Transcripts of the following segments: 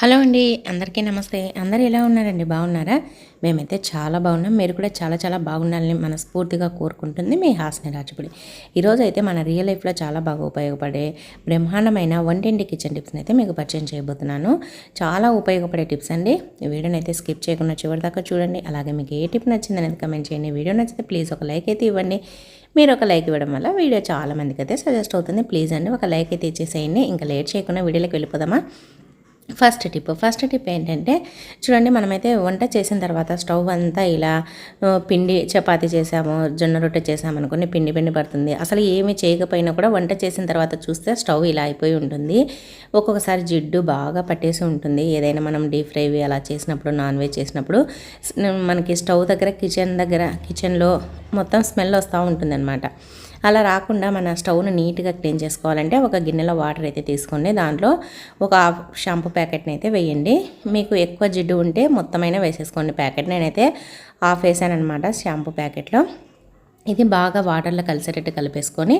Hello అండి అందరికీ నమస్తే. అందరు ఎలా ఉన్నారండి? బాగున్నారా? మేమైతే చాలా బాగున్నాం. మీరు కూడా చాలా చాలా బాగుండాలని మనస్ఫూర్తిగా కోరుకుంటుంది మీ హాస్ని రాజపుడి. ఈరోజు అయితే మన రియల్ లైఫ్లో చాలా బాగా ఉపయోగపడే బ్రహ్మాండమైన వంటింటి కిచెన్ టిప్స్ని అయితే మీకు పరిచయం చేయబోతున్నాను. చాలా ఉపయోగపడే టిప్స్ అండి. ఈ వీడియోని అయితే స్కిప్ చేయకుండా చివరి దాకా చూడండి. అలాగే మీకు ఏ టిప్ నచ్చింది అనేది కమెంట్ చేయండి. వీడియో నచ్చితే ప్లీజ్ ఒక లైక్ అయితే ఇవ్వండి. మీరు ఒక లైక్ ఇవ్వడం వల్ల వీడియో చాలా మందికి అయితే సజెస్ట్ అవుతుంది. ప్లీజ్ అండి ఒక లైక్ అయితే ఇచ్చేసేయండి. ఇంకా లేట్ చేయకుండా వీడియోలోకి వెళ్ళిపోదామా? First tip. ఫస్ట్ టిప్ ఏంటంటే చూడండి మనమైతే వంట చేసిన తర్వాత స్టవ్ అంతా ఇలా పిండి చపాతీ చేసాము జొన్న రొట్టె చేసాము అనుకోండి పిండి పిండి పడుతుంది. అసలు ఏమి చేయకపోయినా కూడా వంట చేసిన తర్వాత చూస్తే స్టవ్ ఇలా అయిపోయి ఉంటుంది. ఒక్కొక్కసారి జిడ్డు బాగా పట్టేసి ఉంటుంది. ఏదైనా మనం డీప్ ఫ్రై అలా చేసినప్పుడు నాన్ వెజ్ చేసినప్పుడు మనకి స్టవ్ దగ్గర కిచెన్ దగ్గర కిచెన్లో మొత్తం స్మెల్ వస్తూ ఉంటుంది అనమాట అలా రాకుండా మన స్టవ్ను నీట్గా క్లీన్ చేసుకోవాలంటే ఒక గిన్నెలో వాటర్ అయితే తీసుకోండి. దాంట్లో ఒక షాంపూ ప్యాకెట్ని అయితే వేయండి. మీకు ఎక్కువ జిడ్డు ఉంటే మొత్తమైన వేసేసుకోండి ప్యాకెట్. నేనైతే హాఫ్ వేసానమాట షాంపూ ప్యాకెట్లో. ఇది బాగా వాటర్లో కలిసేటట్టు కలిపేసుకొని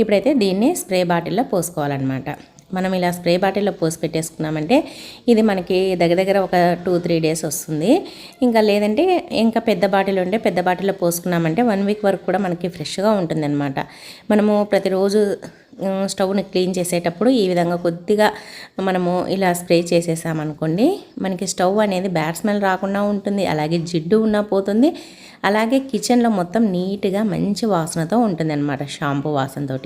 ఇప్పుడైతే దీన్ని స్ప్రే బాటిల్లో పోసుకోవాలన్నమాట. మనం ఇలా స్ప్రే బాటిల్లో పోసి పెట్టేసుకున్నామంటే ఇది మనకి దగ్గర దగ్గర ఒక టూ త్రీ డేస్ వస్తుంది. ఇంకా లేదంటే ఇంకా పెద్ద బాటిల్ ఉంటే పెద్ద బాటిల్లో పోసుకున్నామంటే వన్ వీక్ వరకు కూడా మనకి ఫ్రెష్గా ఉంటుందన్నమాట. మనము ప్రతిరోజు స్టవ్ని క్లీన్ చేసేటప్పుడు ఈ విధంగా కొద్దిగా మనము ఇలా స్ప్రే చేసేసామనుకోండి మనకి స్టవ్ అనేది బ్యాడ్ స్మెల్ రాకుండా ఉంటుంది అలాగే జిడ్డు ఉన్నా పోతుంది అలాగే కిచెన్లో మొత్తం నీట్గా మంచి వాసనతో ఉంటుంది అనమాట షాంపూ వాసనతో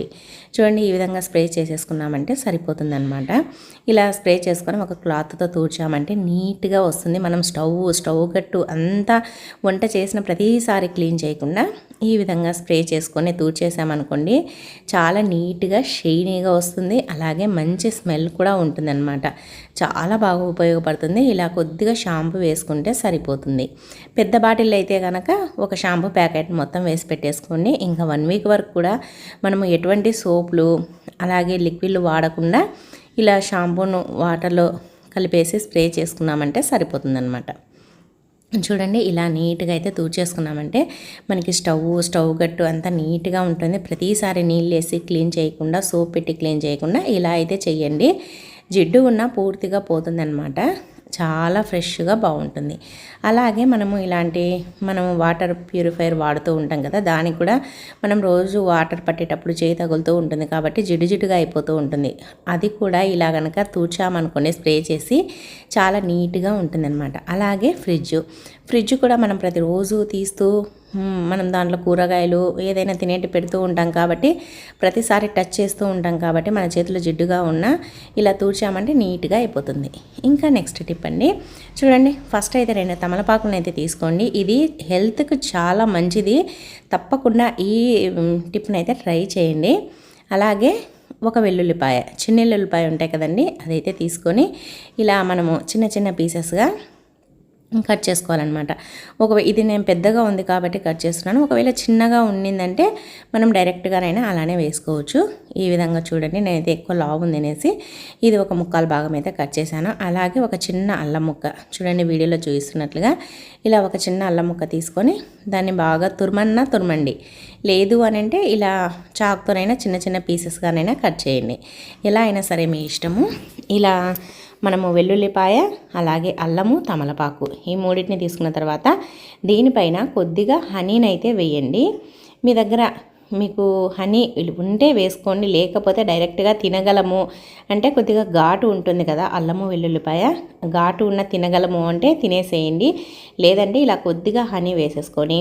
చూడండి ఈ విధంగా స్ప్రే చేసేసుకున్నామంటే సరిపోతుందనమాట ఇలా స్ప్రే చేసుకొని ఒక క్లాత్తో తూర్చామంటే నీట్గా వస్తుంది. మనం స్టవ్ స్టవ్ కట్టు అంతా వంట చేసిన ప్రతిసారి క్లీన్ చేయకుండా ఈ విధంగా స్ప్రే చేసుకొని తూర్చేసామనుకోండి చాలా నీట్గా షైనీగా వస్తుంది. అలాగే మంచి స్మెల్ కూడా ఉంటుందన్నమాట. చాలా బాగా ఉపయోగపడుతుంది. ఇలా కొద్దిగా షాంపూ వేసుకుంటే సరిపోతుంది. పెద్ద బాటిల్ అయితే కనుక ఒక షాంపూ ప్యాకెట్ మొత్తం వేసి పెట్టేసుకోండి. ఇంకా వన్ వీక్ వరకు కూడా మనము ఎటువంటి సోపులు అలాగే లిక్విడ్లు వాడకుండా ఇలా షాంపూను వాటర్లో కలిపేసి స్ప్రే చేసుకున్నామంటే సరిపోతుందన్నమాట. చూడండి ఇలా నీట్గా అయితే తూర్చేసుకున్నామంటే మనకి స్టవ్ స్టవ్ గట్టు అంతా నీట్గా ఉంటుంది. ప్రతిసారి నీళ్ళు వేసి క్లీన్ చేయకుండా సోప్ పెట్టి క్లీన్ చేయకుండా ఇలా అయితే చెయ్యండి జిడ్డు ఉన్న పూర్తిగా పోతుందన్నమాట. చాలా ఫ్రెష్గా బాగుంటుంది. అలాగే మనము ఇలాంటి మనం వాటర్ ప్యూరిఫైర్ వాడుతూ ఉంటాం కదా దానికి కూడా మనం రోజు వాటర్ పట్టేటప్పుడు చేయి తగులుతూ ఉంటుంది కాబట్టి జిడిజిడిగా అయిపోతూ ఉంటుంది. అది కూడా ఇలా కనుక తూచామనుకుని స్ప్రే చేసి చాలా నీట్గా ఉంటుందన్నమాట. అలాగే ఫ్రిడ్జ్ ఫ్రిడ్జ్ కూడా మనం ప్రతిరోజు తీస్తూ మనం దాంట్లో కూరగాయలు ఏదైనా తినేటి పెడుతూ ఉంటాం కాబట్టి ప్రతిసారి టచ్ చేస్తూ ఉంటాం కాబట్టి మన చేతులు జిడ్డుగా ఉన్న ఇలా తూర్చామంటే నీట్గా అయిపోతుంది. ఇంకా నెక్స్ట్ టిప్ అండి. చూడండి ఫస్ట్ అయితే రెండు తమలపాకులను అయితే తీసుకోండి. ఇది హెల్త్కి చాలా మంచిది. తప్పకుండా ఈ టిప్ని అయితే ట్రై చేయండి. అలాగే ఒక వెల్లుల్లిపాయ చిన్న వెల్లుల్లిపాయ ఉంటాయి కదండి అదైతే తీసుకొని ఇలా మనము చిన్న చిన్న పీసెస్గా కట్ చేసుకోవాలన్నమాట. ఒకవేళ ఇది నేను పెద్దగా ఉంది కాబట్టి కట్ చేస్తున్నాను. ఒకవేళ చిన్నగా ఉండిందంటే మనం డైరెక్ట్గానైనా అలానే వేసుకోవచ్చు. ఈ విధంగా చూడండి నేనైతే ఎక్కువ లావు ఉంది అనేసి ఇది ఒక ముక్కాల భాగం అయితే కట్ చేశాను. అలాగే ఒక చిన్న అల్లం ముక్క చూడండి వీడియోలో చూపిస్తున్నట్లుగా ఇలా ఒక చిన్న అల్లం ముక్క తీసుకొని దాన్ని బాగా తుర్మన్నా తురమండి. లేదు అని అంటే ఇలా చాక్తోనైనా చిన్న చిన్న పీసెస్గానైనా కట్ చేయండి. ఎలా అయినా సరే మీ ఇష్టము. ఇలా మనము వెల్లుల్లిపాయ అలాగే అల్లము తమలపాకు ఈ మూడింటిని తీసుకున్న తర్వాత దీనిపైన కొద్దిగా హనీని అయితే వేయండి. మీ దగ్గర మీకు హనీ ఉంటే వేసుకోండి లేకపోతే డైరెక్ట్గా తినగలము అంటే కొద్దిగా ఘాటు ఉంటుంది కదా అల్లము వెల్లుల్లిపాయ. ఘాటు ఉన్న తినగలము అంటే తినేసేయండి. లేదంటే ఇలా కొద్దిగా హనీ వేసేసుకొని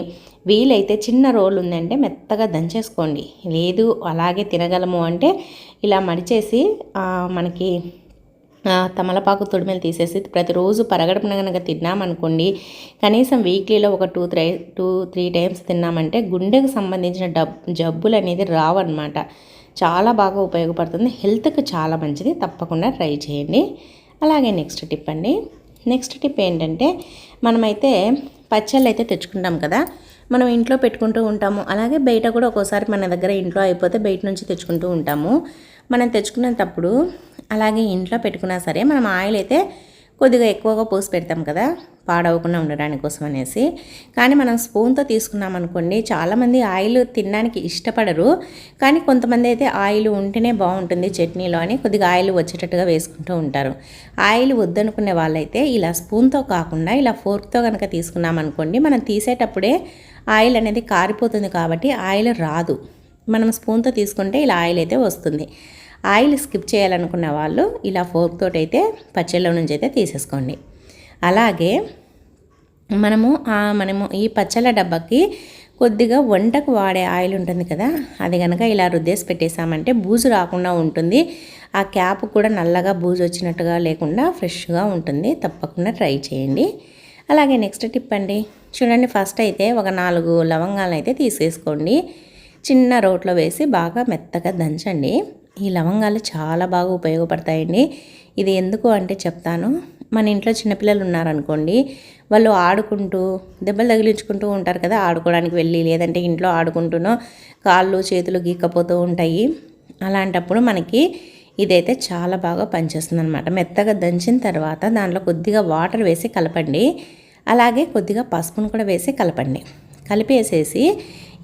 వీలైతే చిన్న రోల్ ఉందంటే మెత్తగా దంచేసుకోండి. లేదు అలాగే తినగలము అంటే ఇలా మడిచేసి మనకి తమలపాకు తొడిమెలు తీసేసి ప్రతిరోజు పరగడుపున కనుక తిన్నామనుకోండి కనీసం వీక్లీలో ఒక two three two three times తిన్నామంటే గుండెకు సంబంధించిన డబ్ జబ్బులు అనేది రావన్నమాట. చాలా బాగా ఉపయోగపడుతుంది. హెల్త్కి చాలా మంచిది. తప్పకుండా ట్రై చేయండి. అలాగే నెక్స్ట్ టిప్ అండి. నెక్స్ట్ టిప్ ఏంటంటే మనమైతే పచ్చళ్ళు అయితే తెచ్చుకుంటాం కదా మనం ఇంట్లో పెట్టుకుంటూ ఉంటాము. అలాగే బయట కూడా ఒక్కోసారి మన దగ్గర ఇంట్లో అయిపోతే బయట నుంచి తెచ్చుకుంటూ ఉంటాము. మనం తెచ్చుకునేటప్పుడు అలాగే ఇంట్లో పెట్టుకున్నా సరే మనం ఆయిల్ అయితే కొద్దిగా ఎక్కువగా పోసి పెడతాం కదా పాడవకుండా ఉండడానికి కోసం అనేసి. కానీ మనం స్పూన్తో తీసుకున్నాం అనుకోండి చాలామంది ఆయిల్ తినడానికి ఇష్టపడరు. కానీ కొంతమంది అయితే ఆయిల్ ఉంటేనే బాగుంటుంది చట్నీలో అని కొద్దిగా ఆయిల్ వచ్చేటట్టుగా వేసుకుంటూ ఉంటారు. ఆయిల్ వద్దనుకునే వాళ్ళైతే ఇలా స్పూన్తో కాకుండా ఇలా ఫోర్క్తో కనుక తీసుకున్నాం అనుకోండి మనం తీసేటప్పుడే ఆయిల్ అనేది కారిపోతుంది కాబట్టి ఆయిల్ రాదు. మనం స్పూన్తో తీసుకుంటే ఇలా ఆయిల్ అయితే వస్తుంది. ఆయిల్ స్కిప్ చేయాలనుకున్న వాళ్ళు ఇలా ఫోర్క్ తోటి అయితే పచ్చళ్ళ నుంచి అయితే తీసేసుకోండి. అలాగే మనము మనము ఈ పచ్చళ్ళ డబ్బాకి కొద్దిగా వంటకు వాడే ఆయిల్ ఉంటుంది కదా అది కనుక ఇలా రుద్దేసి పెట్టేసామంటే బూజు రాకుండా ఉంటుంది. ఆ క్యాప్ కూడా నల్లగా బూజు వచ్చినట్టుగా లేకుండా ఫ్రెష్గా ఉంటుంది. తప్పకుండా ట్రై చేయండి. అలాగే నెక్స్ట్ టిప్ అండి చూడండి ఫస్ట్ అయితే ఒక నాలుగు లవంగాలు అయితే తీసేసుకోండి. చిన్న రోట్లో వేసి బాగా మెత్తగా దంచండి. ఈ లవంగాలు చాలా బాగా ఉపయోగపడతాయండి. ఇది ఎందుకు అంటే చెప్తాను. మన ఇంట్లో చిన్నపిల్లలు ఉన్నారనుకోండి వాళ్ళు ఆడుకుంటూ దెబ్బలు తగిలించుకుంటూ ఉంటారు కదా ఆడుకోవడానికి వెళ్ళి లేదంటే ఇంట్లో ఆడుకుంటూనో కాళ్ళు చేతులు గీక్కపోతూ ఉంటాయి. అలాంటప్పుడు మనకి ఇదైతే చాలా బాగా పనిచేస్తుంది అనమాట మెత్తగా దంచిన తర్వాత దాంట్లో కొద్దిగా వాటర్ వేసి కలపండి. అలాగే కొద్దిగా పసుపును కూడా వేసి కలపండి. కలిపేసేసి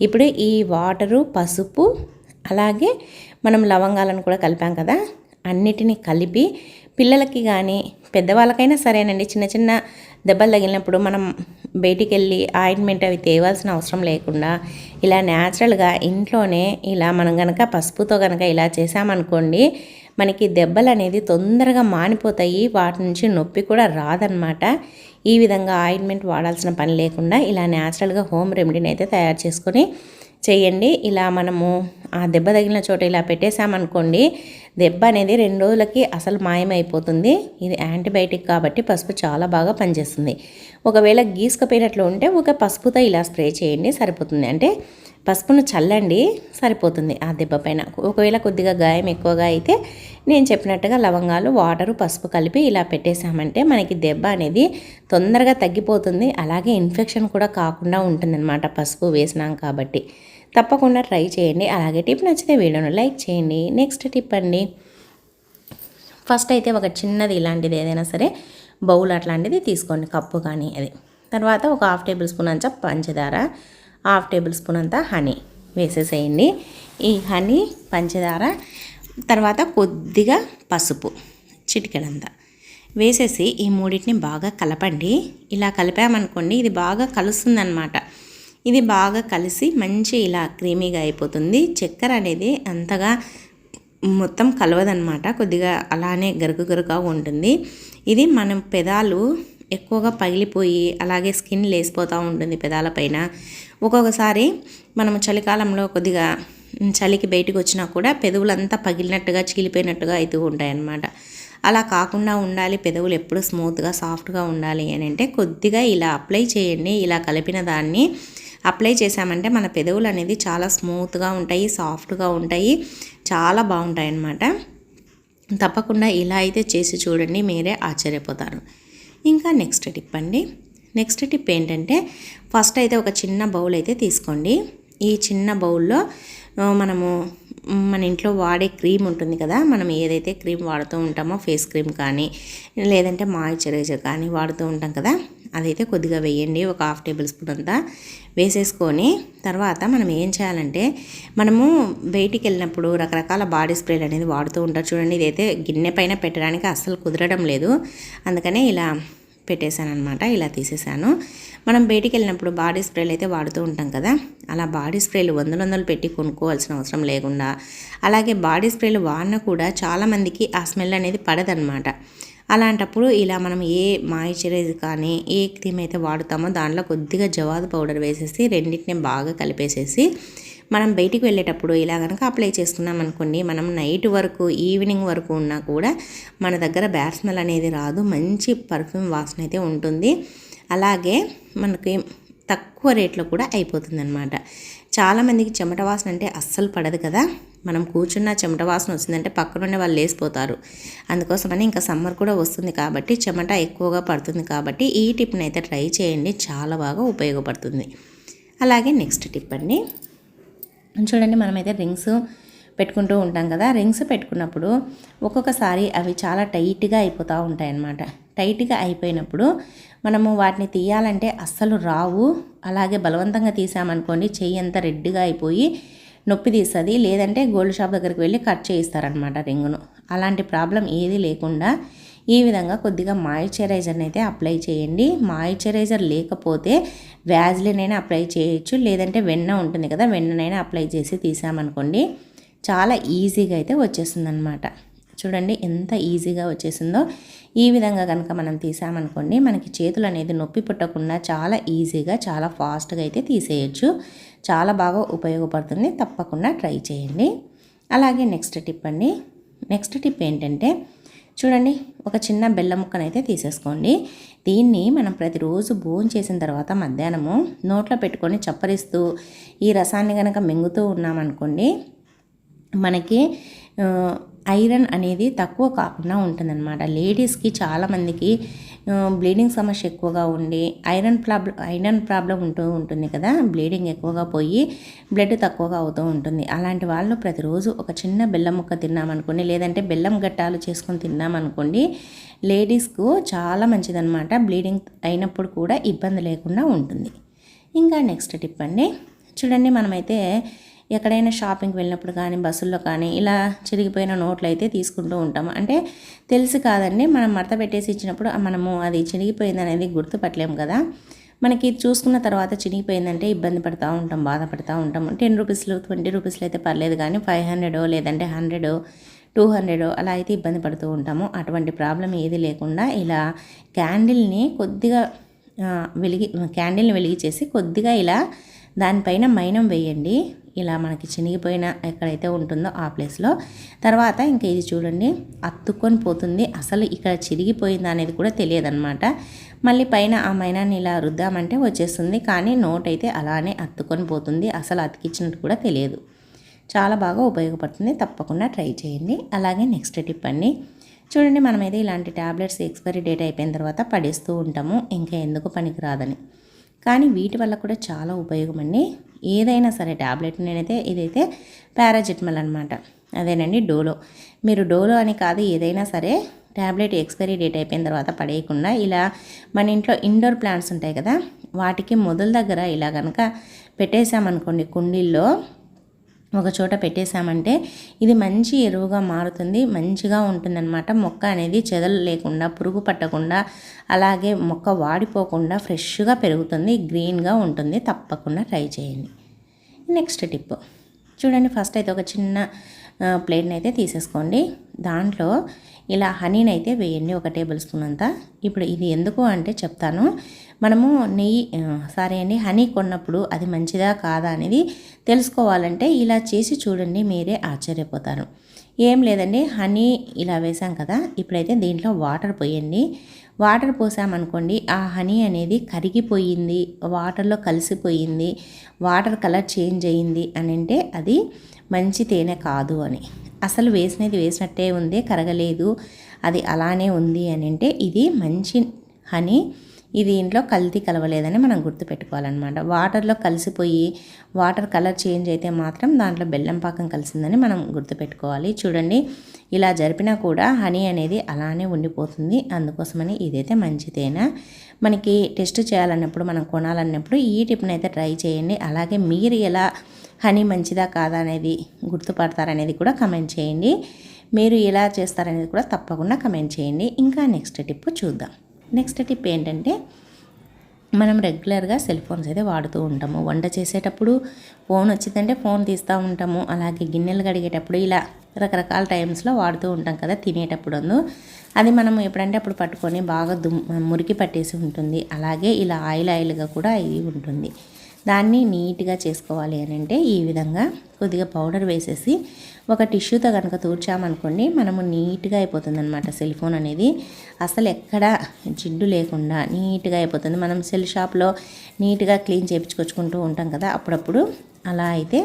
ఇప్పుడు ఈ వాటరు పసుపు అలాగే మనం లవంగాలను కూడా కలిపాం కదా అన్నిటినీ కలిపి పిల్లలకి కానీ పెద్దవాళ్ళకైనా సరేనండి. చిన్న చిన్న దెబ్బలు తగిలినప్పుడు మనం బయటికి వెళ్ళి ఆయింట్మెంట్ అవి తేవాల్సిన అవసరం లేకుండా ఇలా న్యాచురల్గా ఇంట్లోనే ఇలా మనం కనుక పసుపుతో కనుక ఇలా చేసామనుకోండి మనకి దెబ్బలు అనేది తొందరగా మానిపోతాయి. వాటి నుంచి నొప్పి కూడా రాదనమాట ఈ విధంగా ఆయింట్మెంట్ వాడాల్సిన పని లేకుండా ఇలా న్యాచురల్గా హోమ్ రెమెడీని అయితే తయారు చేసుకొని చేయండి. ఇలా మనము ఆ దెబ్బ తగిలిన చోట ఇలా పెట్టేశామనుకోండి దెబ్బ అనేది రెండు రోజులకి అసలు మాయమైపోతుంది. ఇది యాంటీబయాటిక్ కాబట్టి పసుపు చాలా బాగా పనిచేస్తుంది. ఒకవేళ గీసుకపోయినట్లు ఉంటే ఒక పసుపుతో ఇలా స్ప్రే చేయండి సరిపోతుంది. అంటే పసుపును చల్లండి సరిపోతుంది ఆ దెబ్బ పైన. ఒకవేళ కొద్దిగా గాయం ఎక్కువగా అయితే నేను చెప్పినట్టుగా లవంగాలు వాటరు పసుపు కలిపి ఇలా పెట్టేశామంటే మనకి దెబ్బ అనేది తొందరగా తగ్గిపోతుంది. అలాగే ఇన్ఫెక్షన్ కూడా కాకుండా ఉంటుందన్నమాట పసుపు వేసినాం కాబట్టి. తప్పకుండా ట్రై చేయండి. అలాగే టిప్ నచ్చితే వీడియోను లైక్ చేయండి. నెక్స్ట్ టిప్ అండి. ఫస్ట్ అయితే ఒక చిన్నది ఇలాంటిది ఏదైనా సరే బౌల్ అట్లాంటిది తీసుకోండి కప్పు కానీ అది. తర్వాత ఒక హాఫ్ టేబుల్ స్పూన్ అంచ పంచదార హాఫ్ టేబుల్ స్పూన్ అంతా హనీ వేసేసేయండి. ఈ హనీ పంచదార తర్వాత కొద్దిగా పసుపు చిటికెడంతా వేసేసి ఈ మూడింటిని బాగా కలపండి. ఇలా కలిపామనుకోండి ఇది బాగా కలుస్తుందన్నమాట. ఇది బాగా కలిసి మంచి ఇలా క్రీమీగా అయిపోతుంది. చక్కెర అనేది అంతగా మొత్తం కలవదనమాట కొద్దిగా అలానే గరుకు గరుగా ఉంటుంది. ఇది మనం పెదాలు ఎక్కువగా పగిలిపోయి అలాగే స్కిన్ లేసిపోతూ ఉంటుంది పెదాల పైన. ఒక్కొక్కసారి మనం చలికాలంలో కొద్దిగా చలికి బయటకు వచ్చినా కూడా పెదవులంతా పగిలినట్టుగా చీలిపోయినట్టుగా అవుతూ ఉంటాయన్నమాట. అలా కాకుండా ఉండాలి పెదవులు ఎప్పుడు స్మూత్గా సాఫ్ట్గా ఉండాలి అని అంటే కొద్దిగా ఇలా అప్లై చేయండి. ఇలా కలిపిన దాన్ని అప్లై చేశామంటే మన పెదవులు అనేది చాలా స్మూత్గా ఉంటాయి సాఫ్ట్గా ఉంటాయి చాలా బాగుంటాయి అన్నమాట తప్పకుండా ఇలా అయితే చేసి చూడండి మీరే ఆశ్చర్యపోతారు. ఇంకా నెక్స్ట్ టిప్ అండి. నెక్స్ట్ టిప్ ఏంటంటే ఫస్ట్ అయితే ఒక చిన్న బౌల్ అయితే తీసుకోండి. ఈ చిన్న బౌల్లో మనము మన ఇంట్లో వాడే క్రీమ్ ఉంటుంది కదా మనం ఏదైతే క్రీమ్ వాడుతూ ఉంటామో ఫేస్ క్రీమ్ కానీ లేదంటే మాయిశ్చరైజర్ కానీ వాడుతూ ఉంటాం కదా అదైతే కొద్దిగా వేయండి ఒక హాఫ్ టేబుల్ స్పూన్ అంతా వేసేసుకొని తర్వాత మనం ఏం చేయాలంటే మనము బయటికి వెళ్ళినప్పుడు రకరకాల బాడీ స్ప్రేలు అనేది వాడుతూ ఉంటారు. చూడండి ఇదైతే గిన్నె పైన పెట్టడానికి అస్సలు కుదరడం లేదు. అందుకనే ఇలా పెట్టేశాను అనమాట ఇలా తీసేసాను మనం బయటికి వెళ్ళినప్పుడు బాడీ స్ప్రేలు అయితే వాడుతూ ఉంటాం కదా అలా బాడీ స్ప్రేలు వందలు వందలు పెట్టి కొనుక్కోవాల్సిన అవసరం లేకుండా అలాగే బాడీ స్ప్రేలు వాడిన కూడా చాలామందికి ఆ స్మెల్ అనేది పడదనమాట అలాంటప్పుడు ఇలా మనం ఏ మాయిశ్చరైజ్ కానీ ఏ క్రీమ్ అయితే వాడుతామో దాంట్లో కొద్దిగా జవాదు పౌడర్ వేసేసి రెండింటిని బాగా కలిపేసేసి మనం బయటికి వెళ్ళేటప్పుడు ఇలా కనుక అప్లై చేసుకున్నాం అనుకోండి మనం నైట్ వరకు ఈవినింగ్ వరకు ఉన్నా కూడా మన దగ్గర బ్యాడ్ స్మెల్ అనేది రాదు. మంచి పర్ఫ్యూమ్ వాసన అయితే ఉంటుంది. అలాగే మనకి తక్కువ రేట్లో కూడా అయిపోతుంది అనమాట చాలామందికి చెమట వాసన అంటే అస్సలు పడదు కదా. మనం కూర్చున్న చెమట వాసన వచ్చిందంటే పక్కనుండే వాళ్ళు లేసిపోతారు. అందుకోసమని ఇంకా సమ్మర్ కూడా వస్తుంది కాబట్టి చెమట ఎక్కువగా పడుతుంది కాబట్టి ఈ టిప్ని అయితే ట్రై చేయండి చాలా బాగా ఉపయోగపడుతుంది. అలాగే నెక్స్ట్ టిప్ అండి. చూడండి మనమైతే రింగ్స్ పెట్టుకుంటూ ఉంటాం కదా. రింగ్స్ పెట్టుకున్నప్పుడు ఒక్కొక్కసారి అవి చాలా టైట్గా అయిపోతూ ఉంటాయి అన్నమాట టైట్గా అయిపోయినప్పుడు మనము వాటిని తీయాలంటే అస్సలు రావు. అలాగే బలవంతంగా తీసామనుకోండి చెయ్యి అంతా రెడ్గా అయిపోయి నొప్పి తీస్తుంది లేదంటే గోల్డ్ షాప్ దగ్గరికి వెళ్ళి కట్ చేయిస్తారనమాట రింగును. అలాంటి ప్రాబ్లం ఏది లేకుండా ఈ విధంగా కొద్దిగా మాయిశ్చరైజర్ని అయితే అప్లై చేయండి. మాయిశ్చరైజర్ లేకపోతే వ్యాజ్లినైనా అప్లై చేయొచ్చు లేదంటే వెన్న ఉంటుంది కదా వెన్ననైనా అప్లై చేసి తీసామనుకోండి చాలా ఈజీగా అయితే వచ్చేస్తుంది అనమాట చూడండి ఎంత ఈజీగా వచ్చేసిందో. ఈ విధంగా కనుక మనం తీసామనుకోండి మనకి చేతులు అనేది నొప్పి పుట్టకుండా చాలా ఈజీగా చాలా ఫాస్ట్గా అయితే తీసేయచ్చు. చాలా బాగా ఉపయోగపడుతుంది. తప్పకుండా ట్రై చేయండి. అలాగే నెక్స్ట్ టిప్ అండి. నెక్స్ట్ టిప్ ఏంటంటే చూడండి ఒక చిన్న బెల్లం ముక్కనైతే తీసేసుకోండి. దీన్ని మనం ప్రతిరోజు భోజనం చేసిన తర్వాత మధ్యాహ్నము నోట్లో పెట్టుకొని చప్పరిస్తూ ఈ రసాన్ని కనుక మింగుతూ ఉన్నామనుకోండి మనకి ఐరన్ అనేది తక్కువ కాకుండా ఉంటుందన్నమాట. లేడీస్కి చాలామందికి బ్లీడింగ్ సమస్య ఎక్కువగా ఉండి ఐరన్ ప్రాబ్లం ఐరన్ ప్రాబ్లం ఉంటూ ఉంటుంది కదా బ్లీడింగ్ ఎక్కువగా పోయి బ్లడ్ తక్కువగా అవుతూ ఉంటుంది. అలాంటి వాళ్ళు ప్రతిరోజు ఒక చిన్న బెల్లం ముక్క తిన్నామనుకోండి లేదంటే బెల్లం గట్టాలు చేసుకొని తిన్నామనుకోండి లేడీస్కు చాలా మంచిదన్నమాట. బ్లీడింగ్ అయినప్పుడు కూడా ఇబ్బంది లేకుండా ఉంటుంది. ఇంకా నెక్స్ట్ టిప్ అండి. చూడండి మనమైతే ఎక్కడైనా షాపింగ్కి వెళ్ళినప్పుడు కానీ బస్సుల్లో కానీ ఇలా చిరిగిపోయిన నోట్లు అయితే తీసుకుంటూ ఉంటాము. అంటే తెలుసు కాదండి మనం మడత పెట్టేసి ఇచ్చినప్పుడు మనము అది చిరిగిపోయింది అనేది గుర్తుపట్టలేము కదా. మనకి చూసుకున్న తర్వాత చినిగిపోయిందంటే ఇబ్బంది పడుతూ ఉంటాం బాధపడుతూ ఉంటాం. టెన్ రూపీస్లు ట్వంటీ రూపీస్లు అయితే పర్లేదు కానీ ఫైవ్ హండ్రెడో లేదంటే హండ్రెడ్ టూ హండ్రెడ్ అలా అయితే ఇబ్బంది పడుతూ ఉంటాము. అటువంటి ప్రాబ్లం ఏది లేకుండా ఇలా క్యాండిల్ని కొద్దిగా వెలిగి క్యాండిల్ని వెలిగించేసి కొద్దిగా ఇలా దానిపైన మైనం వేయండి. ఇలా మనకి చినిగిపోయిన ఎక్కడైతే ఉంటుందో ఆ ప్లేస్లో. తర్వాత ఇంకా ఇది చూడండి అత్తుకొని పోతుంది. అసలు ఇక్కడ చిరిగిపోయిందా అనేది కూడా తెలియదన్నమాట. మళ్ళీ పైన ఆ మైనాన్ని ఇలా రుద్దామంటే వచ్చేస్తుంది. కానీ నోట్ అయితే అలానే అత్తుకొని పోతుంది. అసలు అతికిచ్చినట్టు కూడా తెలియదు. చాలా బాగా ఉపయోగపడుతుంది. తప్పకుండా ట్రై చేయండి. అలాగే నెక్స్ట్ టిప్ అండి. చూడండి మనమైతే ఇలాంటి ట్యాబ్లెట్స్ ఎక్స్పైరీ డేట్ అయిపోయిన తర్వాత పడేస్తూ ఉంటాము. ఇంకా ఎందుకు పనికి రాదని కానీ వీటి వల్ల కూడా చాలా ఉపయోగం అండి. ఏదైనా సరే ట్యాబ్లెట్ నేనైతే ఇదైతే పారాజిటమల్ అనమాట అదేనండి డోలో. మీరు డోలో అని కాదు ఏదైనా సరే ట్యాబ్లెట్ ఎక్స్పైరీ డేట్ అయిపోయిన తర్వాత పడేయకుండా ఇలా మన ఇంట్లో ఇండోర్ ప్లాంట్స్ ఉంటాయి కదా వాటికి మొదల దగ్గర ఇలా కనుక పెట్టేసామనుకోండి కుండీల్లో ఒక చోట పెట్టేశామంటే ఇది మంచి ఎరువుగా మారుతుంది మంచిగా ఉంటుందన్నమాట. మొక్క అనేది చెదలు లేకుండా పురుగు పట్టకుండా అలాగే మొక్క వాడిపోకుండా ఫ్రెష్గా పెరుగుతుంది గ్రీన్గా ఉంటుంది. తప్పకుండా ట్రై చేయండి. Next tip. చూడండి ఫస్ట్ అయితే ఒక చిన్న ప్లేట్ని అయితే తీసేసుకోండి. దాంట్లో ఇలా హనీని అయితే వేయండి ఒక టేబుల్ స్పూన్ అంతా. ఇప్పుడు ఇది ఎందుకు అంటే చెప్తాను. మనము నెయ్యి సారీ అండి హనీ కొన్నప్పుడు అది మంచిదా కాదా అనేది తెలుసుకోవాలంటే ఇలా చేసి చూడండి మీరే ఆశ్చర్యపోతారు. ఏం లేదండి హనీ ఇలా వేసాం కదా ఇప్పుడైతే దీంట్లో వాటర్ పోయండి. వాటర్ పోసామనుకోండి ఆ హనీ అనేది కరిగిపోయింది వాటర్లో కలిసిపోయింది వాటర్ కలర్ చేంజ్ అయ్యింది అని అంటే అది మంచి తేనె కాదు అని. అసలు వేసినది వేసినట్టే ఉంది కరగలేదు. అది అలానే ఉంది అని అంటే ఇది మంచి హనీ. ఇది ఇంట్లో కల్తీ కలవలేదని మనం గుర్తుపెట్టుకోవాలన్నమాట. వాటర్లో కలిసిపోయి వాటర్ కలర్ చేంజ్ అయితే మాత్రం దాంట్లో బెల్లం పాకం కలిసిందని మనం గుర్తుపెట్టుకోవాలి. చూడండి ఇలా జరిపినా కూడా హనీ అనేది అలానే ఉండిపోతుంది. అందుకోసమని ఇదైతే మంచిదేనా మనకి టెస్ట్ చేయాలన్నప్పుడు మనం కొనాలన్నప్పుడు ఈ టిప్ని అయితే ట్రై చేయండి. అలాగే మీరు ఎలా హనీ మంచిదా కాదా అనేది గుర్తుపడతారనేది కూడా కమెంట్ చేయండి. మీరు ఎలా చేస్తారనేది కూడా తప్పకుండా కమెంట్ చేయండి. ఇంకా నెక్స్ట్ టిప్ చూద్దాం. నెక్స్ట్ టిప్ ఏంటంటే మనం రెగ్యులర్గా సెల్ ఫోన్స్ అయితే వాడుతూ ఉంటాము. వంట చేసేటప్పుడు ఫోన్ వచ్చిందంటే ఫోన్ తీస్తూ ఉంటాము. అలాగే గిన్నెలు కడిగేటప్పుడు ఇలా రకరకాల టైమ్స్లో వాడుతూ ఉంటాం కదా తినేటప్పుడు అది మనం ఎప్పుడంటే అప్పుడు పట్టుకొని బాగా దుమ్ మురికి పట్టేసి ఉంటుంది. అలాగే ఇలా ఆయిల్ ఆయిల్గా కూడా ఇది ఉంటుంది. దాన్ని నీట్గా చేసుకోవాలి అని అంటే ఈ విధంగా కొద్దిగా పౌడర్ వేసేసి ఒక టిష్యూతో కనుక తూర్చామనుకోండి మనము నీట్గా అయిపోతుంది అనమాట సెల్ ఫోన్ అనేది అసలు ఎక్కడ జిడ్డు లేకుండా నీట్గా అయిపోతుంది. మనం సెల్ షాప్లో నీట్గా క్లీన్ చేయించుకొచ్చుకుంటూ ఉంటాం కదా అప్పుడప్పుడు అలా అయితే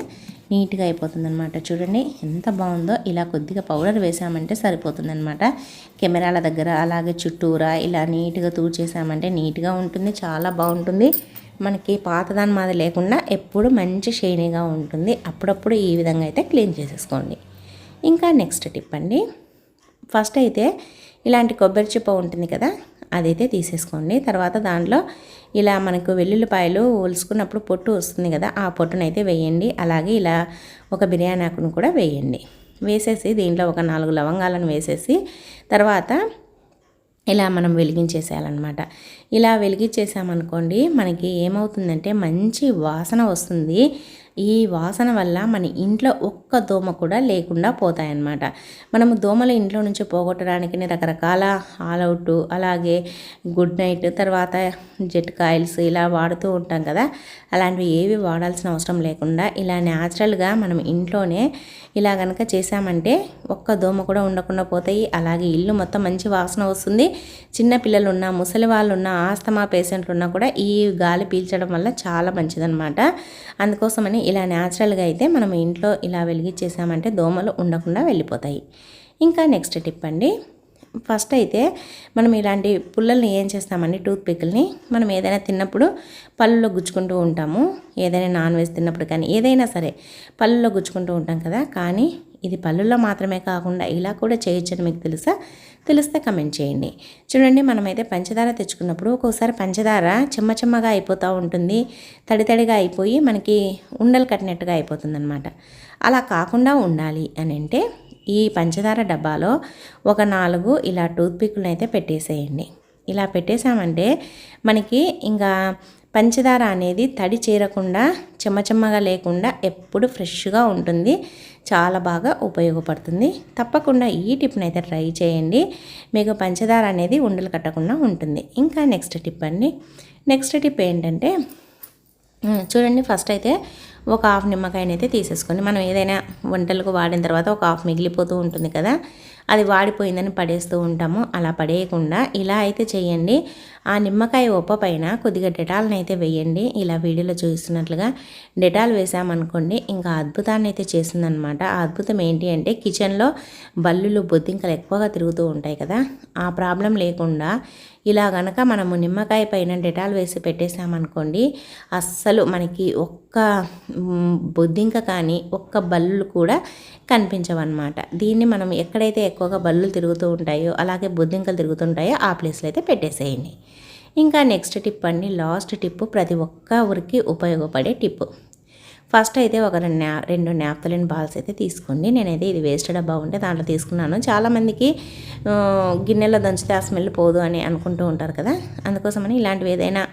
నీట్గా అయిపోతుంది అనమాట చూడండి ఎంత బాగుందో. ఇలా కొద్దిగా పౌడర్ వేసామంటే సరిపోతుందనమాట కెమెరాల దగ్గర అలాగే చుట్టూరా ఇలా నీట్గా తూర్చేసామంటే నీట్గా ఉంటుంది చాలా బాగుంటుంది. మనకి పాతదాని మాది లేకుండా ఎప్పుడు మంచి షైనీగా ఉంటుంది. అప్పుడప్పుడు ఈ విధంగా అయితే క్లీన్ చేసేసుకోండి. ఇంకా నెక్స్ట్ టిప్ అండి. ఫస్ట్ అయితే ఇలాంటి కొబ్బరి చిప్ప ఉంటుంది కదా అదైతే తీసేసుకోండి. తర్వాత దాంట్లో ఇలా మనకు వెల్లుల్లిపాయలు ఒలుసుకున్నప్పుడు పొట్టు వస్తుంది కదా ఆ పొట్టునైతే వేయండి. అలాగే ఇలా ఒక బిర్యానీ ఆకును కూడా వేయండి. వేసేసి దీంట్లో ఒక నాలుగు లవంగాలను వేసేసి తర్వాత ఇలా మనం వెలిగించేసేయాలన్నమాట. ఇలా వెలిగించేసామనుకోండి మనకి ఏమవుతుందంటే మంచి వాసన వస్తుంది. ఈ వాసన వల్ల మన ఇంట్లో ఒక్క దోమ కూడా లేకుండా పోతాయన్నమాట. మనము దోమలు ఇంట్లో నుంచి పోగొట్టడానికి రకరకాల ఆల్అవుట్ అలాగే గుడ్ నైట్ తర్వాత జెట్ కాయిల్స్ ఇలా వాడుతూ ఉంటాం కదా. అలాంటివి ఏవి వాడాల్సిన అవసరం లేకుండా ఇలా న్యాచురల్గా మనం ఇంట్లోనే ఇలా కనుక చేసామంటే ఒక్క దోమ కూడా ఉండకుండా పోతాయి. అలాగే ఇల్లు మొత్తం మంచి వాసన వస్తుంది. చిన్న పిల్లలు ఉన్న ముసలి వాళ్ళు ఉన్న ఆస్తమా పేషెంట్లు ఉన్నా కూడా ఈ గాలి పీల్చడం వల్ల చాలా మంచిదన్నమాట. అందుకోసమని ఇలా న్యాచురల్గా అయితే మనం ఇంట్లో ఇలా వెలిగించేసామంటే దోమలు ఉండకుండా వెళ్ళిపోతాయి. ఇంకా నెక్స్ట్ టిప్ అండి. ఫస్ట్ అయితే మనం ఇలాంటి పుల్లల్ని ఏం చేస్తామండి? టూత్ పిక్ల్ని మనం ఏదైనా తిన్నప్పుడు పళ్ళులో గుచ్చుకుంటూ ఉంటాము. ఏదైనా నాన్ వెజ్ తిన్నప్పుడు కానీ ఏదైనా సరే పళ్ళులో గుచ్చుకుంటూ ఉంటాం కదా? కానీ ఇది పళ్ళుల్లో మాత్రమే కాకుండా ఇలా కూడా చేయొచ్చని మీకు తెలుసా? తెలిస్తే కమెంట్ చేయండి. చూడండి మనమైతే పంచదార తెచ్చుకున్నప్పుడు ఒక్కోసారి పంచదార చెమ్మ చెమ్మగా అయిపోతూ ఉంటుంది. తడి తడిగా అయిపోయి మనకి ఉండలు కట్టినట్టుగా అయిపోతుందనమాట అలా కాకుండా ఉండాలి అని అంటే ఈ పంచదార డబ్బాలో ఒక నాలుగు ఇలా టూత్పిక్లను అయితే పెట్టేసేయండి. ఇలా పెట్టేసామంటే మనకి ఇంకా పంచదార అనేది తడి చేరకుండా చెమ్మచెమ్మగా లేకుండా ఎప్పుడు ఫ్రెష్గా ఉంటుంది. చాలా బాగా ఉపయోగపడుతుంది. తప్పకుండా ఈ టిప్ని అయితే ట్రై చేయండి. మీకు పంచదార అనేది ఉండలు కట్టకుండా ఉంటుంది. ఇంకా నెక్స్ట్ టిప్ అండి. నెక్స్ట్ టిప్ ఏంటంటే చూడండి ఫస్ట్ అయితే ఒక హాఫ్ నిమ్మకాయనైతే తీసేసుకొని మనం ఏదైనా వంటలకు వాడిన తర్వాత ఒక హాఫ్ మిగిలిపోతూ ఉంటుంది కదా. అది వాడిపోయిందని పడేస్తూ ఉంటాము. అలా పడేయకుండా ఇలా అయితే చేయండి. ఆ నిమ్మకాయ ఉప్ప పైన కొద్దిగా డెటాల్ని అయితే వేయండి. ఇలా వీడియోలో చూస్తున్నట్లుగా డెటాల్ వేసామనుకోండి ఇంకా అద్భుతాన్ని అయితే చేసిందనమాట ఆ అద్భుతం ఏంటి అంటే కిచెన్లో బల్లులు బొద్దింకలు ఎక్కువగా తిరుగుతూ ఉంటాయి కదా. ఆ ప్రాబ్లం లేకుండా ఇలా గనక మనము నిమ్మకాయ పైన డెటాల్ వేసి పెట్టేసామనుకోండి అస్సలు మనకి ఒక్క బొద్దింక కానీ ఒక్క బల్లులు కూడా కనిపించవన్నమాట. దీన్ని మనం ఎక్కడైతే ఎక్కువగా బల్లులు తిరుగుతూ ఉంటాయో అలాగే బొద్దింకలు తిరుగుతుంటాయో ఆ ప్లేస్లో అయితే పెట్టేసేయండి. ఇంకా నెక్స్ట్ టిప్ అండి లాస్ట్ టిప్ ప్రతి ఒక్క ఊరికి ఉపయోగపడే టిప్. ఫస్ట్ అయితే ఒక రెండు రెండు నాప్తలిన్ బాల్స్ అయితే తీసుకోండి. నేనైతే ఇది వేస్ట్ డబ్బా ఉంటే దాంట్లో తీసుకున్నాను. చాలామందికి గిన్నెలో దంచితే ఆ స్మెల్ పోదు అని అనుకుంటూ ఉంటారు కదా. అందుకోసమని ఇలాంటివి ఏదైనా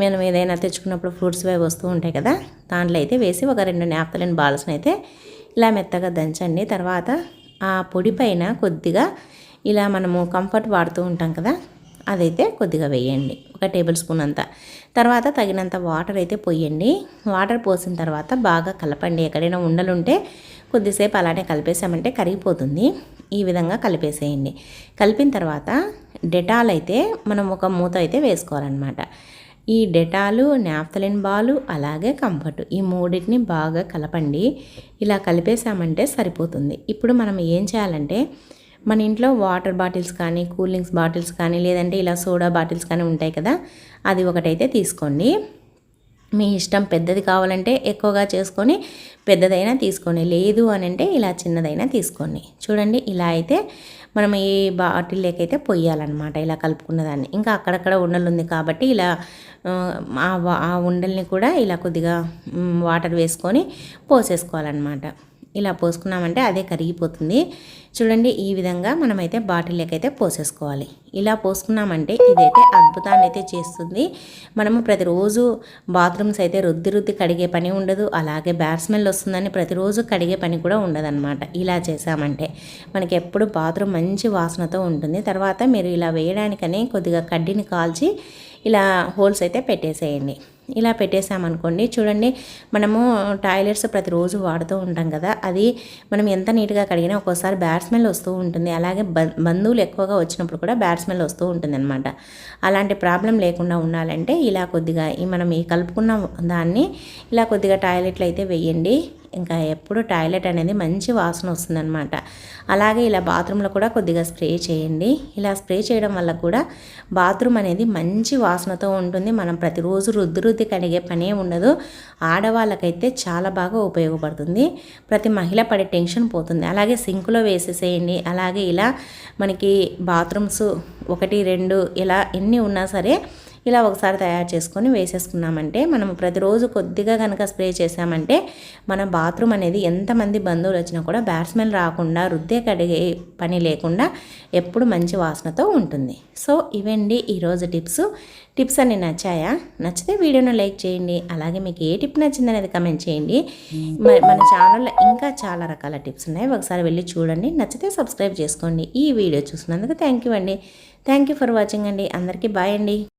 మనం ఏదైనా తెచ్చుకున్నప్పుడు ఫ్రూట్స్ అవి వస్తూ ఉంటాయి కదా దాంట్లో అయితే వేసి ఒక రెండు నాప్తలిన్ బాల్స్ని అయితే ఇలా మెత్తగా దంచండి. తర్వాత ఆ పొడి పైన కొద్దిగా ఇలా మనము కంఫర్ట్ వాడుతూ ఉంటాం కదా అదైతే కొద్దిగా వేయండి. ఒక టేబుల్ స్పూన్ అంతా. తర్వాత తగినంత వాటర్ అయితే పోయండి. వాటర్ పోసిన తర్వాత బాగా కలపండి. ఎక్కడైనా ఉండలుంటే కొద్దిసేపు అలానే కలిపేసామంటే కరిగిపోతుంది. ఈ విధంగా కలిపేసేయండి. కలిపిన తర్వాత డెటాల్ అయితే మనం ఒక మూత అయితే వేసుకోవాలన్నమాట. ఈ డెటాలు నాఫ్తలిన్ బాలు అలాగే కంఫర్ట్ ఈ మూడింటిని బాగా కలపండి. ఇలా కలిపేసామంటే సరిపోతుంది. ఇప్పుడు మనం ఏం చేయాలంటే మన ఇంట్లో వాటర్ బాటిల్స్ కానీ కూల్ డ్రింక్స్ బాటిల్స్ కానీ లేదంటే ఇలా సోడా బాటిల్స్ కానీ ఉంటాయి కదా అది ఒకటైతే తీసుకోండి. మీ ఇష్టం పెద్దది కావాలంటే ఎక్కువగా చేసుకొని పెద్దదైనా తీసుకోండి. లేదు అని అంటే ఇలా చిన్నదైనా తీసుకోండి. చూడండి ఇలా అయితే మనం ఈ అయితే పొయ్యాలన్నమాట. ఇలా కలుపుకున్న దాన్ని. ఇంకా అక్కడక్కడ ఉండలు ఉంది కాబట్టి ఇలా ఆ ఉండల్ని కూడా ఇలా కొద్దిగా వాటర్ వేసుకొని పోసేసుకోవాలన్నమాట. ఇలా పోసుకున్నామంటే అదే కరిగిపోతుంది. చూడండి ఈ విధంగా మనమైతే బాటిల్లోకైతే అయితే పోసేసుకోవాలి. ఇలా పోసుకున్నామంటే ఇదైతే అద్భుతాన్ని అయితే చేస్తుంది. మనము ప్రతిరోజు బాత్రూమ్స్ అయితే రుద్ది రుద్ది కడిగే పని ఉండదు. అలాగే బ్యాడ్ స్మెల్ వస్తుందని ప్రతిరోజు కడిగే పని కూడా ఉండదన్నమాట. ఇలా చేసామంటే మనకి ఎప్పుడు బాత్రూమ్ మంచి వాసనతో ఉంటుంది. తర్వాత మీరు ఇలా వేయడానికనే కొద్దిగా కడ్డీని కాల్చి ఇలా హోల్స్ అయితే పెట్టేసేయండి. ఇలా పెట్టేసామనుకోండి చూడండి మనము టాయిలెట్స్ ప్రతిరోజు వాడుతూ ఉంటాం కదా అది మనం ఎంత నీట్గా కడిగినా ఒక్కోసారి బ్యాడ్ స్మెల్ వస్తూ ఉంటుంది. అలాగే బంధువులు ఎక్కువగా వచ్చినప్పుడు కూడా బ్యాడ్ స్మెల్ వస్తూ ఉంటుంది అనమాట అలాంటి ప్రాబ్లం లేకుండా ఉండాలంటే ఇలా కొద్దిగా ఈ మనం ఈ కలుపుకున్న దాన్ని ఇలా కొద్దిగా టాయిలెట్లు అయితే వేయండి. ఇంకా ఎప్పుడు టాయిలెట్ అనేది మంచి వాసన వస్తుందన్నమాట. అలాగే ఇలా బాత్రూంలో కూడా కొద్దిగా స్ప్రే చేయండి. ఇలా స్ప్రే చేయడం వల్ల కూడా బాత్రూమ్ అనేది మంచి వాసనతో ఉంటుంది. మనం ప్రతిరోజు రుద్ది రుద్ది కడిగే పనే ఉండదు. ఆడవాళ్ళకైతే చాలా బాగా ఉపయోగపడుతుంది. ప్రతి మహిళ పడే టెన్షన్ పోతుంది. అలాగే సింకులో వేసేసేయండి. అలాగే ఇలా మనకి బాత్రూమ్స్ ఒకటి రెండు ఇలా ఎన్ని ఉన్నా సరే ఇలా ఒకసారి తయారు చేసుకొని వేసేసుకున్నామంటే మనం ప్రతిరోజు కొద్దిగా కనుక స్ప్రే చేసామంటే మన బాత్రూమ్ అనేది ఎంతమంది బంధువులు వచ్చినా కూడా బ్యాడ్ స్మెల్ రాకుండా రుద్దే కడిగే పని లేకుండా ఎప్పుడు మంచి వాసనతో ఉంటుంది. సో ఇవండి ఈరోజు టిప్స్. టిప్స్ అన్ని నచ్చాయా? నచ్చితే వీడియోను లైక్ చేయండి. అలాగే మీకు ఏ టిప్ నచ్చింది అనేది కమెంట్ చేయండి. మన ఛానల్లో ఇంకా చాలా రకాల టిప్స్ ఉన్నాయి. ఒకసారి వెళ్ళి చూడండి. నచ్చితే సబ్స్క్రైబ్ చేసుకోండి. ఈ వీడియో చూసినందుకు థ్యాంక్ యూ అండి. థ్యాంక్ యూ ఫర్ వాచింగ్ అండి. అందరికీ బాయ్ అండి.